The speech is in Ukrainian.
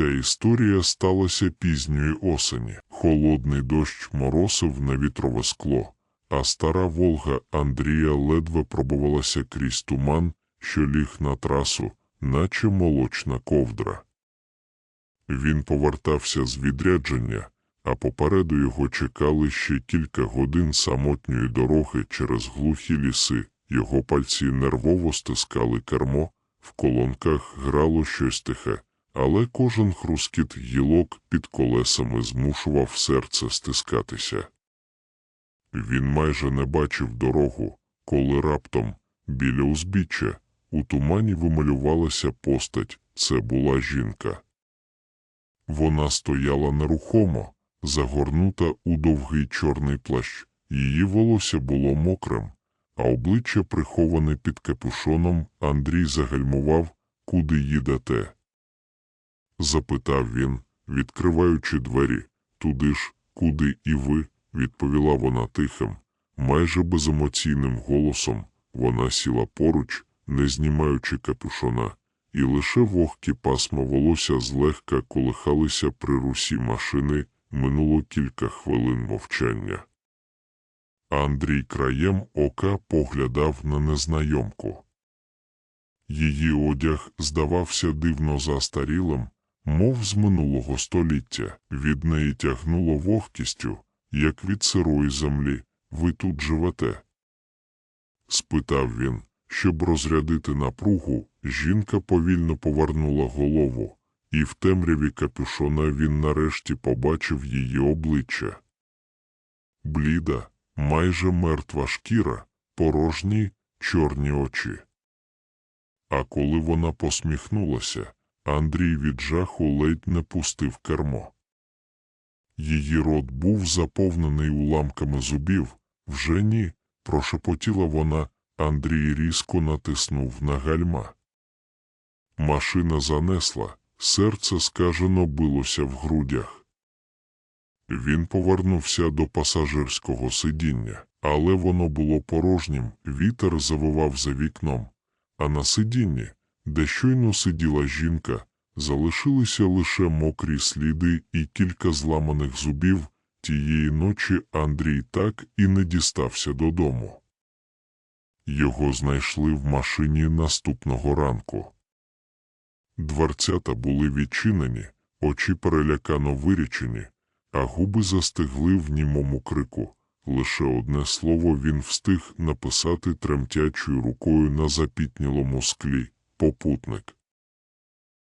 Ця історія сталася пізньої осені. Холодний дощ моросив на вітрове скло, а стара Волга Андрія ледве пробувалася крізь туман, що ліг на трасу, наче молочна ковдра. Він повертався з відрядження, а попереду його чекали ще кілька годин самотньої дороги через глухі ліси. Його пальці нервово стискали кермо, в колонках грало щось тихе, але кожен хрускіт гілок під колесами змушував серце стискатися. Він майже не бачив дорогу, коли раптом, біля узбіччя, у тумані вималювалася постать це була жінка. Вона стояла нерухомо, загорнута у довгий чорний плащ, її волосся було мокрим, а обличчя приховане під капюшоном, Андрій загальмував, куди їдете. Запитав він, відкриваючи двері, туди ж, куди і ви, відповіла вона тихим, майже беземоційним голосом. Вона сіла поруч, не знімаючи капюшона, і лише вогкі пасма волосся злегка колихалися при русі машини, минуло кілька хвилин мовчання. Андрій краєм ока поглядав на незнайомку. Її одяг здавався дивно застарілим, мов з минулого століття, від неї тягнуло вогкістю, як від сирої землі. Ви тут живете? спитав він. Щоб розрядити напругу, жінка повільно повернула голову, і в темряві капюшона він нарешті побачив її обличчя. Бліда, майже мертва шкіра, порожні, чорні очі. А коли вона посміхнулася, Андрій від жаху ледь не пустив кермо. Її рот був заповнений уламками зубів, вже ні, прошепотіла вона. Андрій різко натиснув на гальма. Машина занесла, серце скажено билося в грудях. Він повернувся до пасажирського сидіння, але воно було порожнім, вітер завивав за вікном, а на сидінні, де щойно сиділа жінка, залишилися лише мокрі сліди і кілька зламаних зубів. Тієї ночі Андрій так і не дістався додому. Його знайшли в машині наступного ранку. Дверцята були відчинені, очі перелякано вирічені, а губи застигли в німому крику. Лише одне слово він встиг написати тремтячою рукою на запітнілому склі попутник.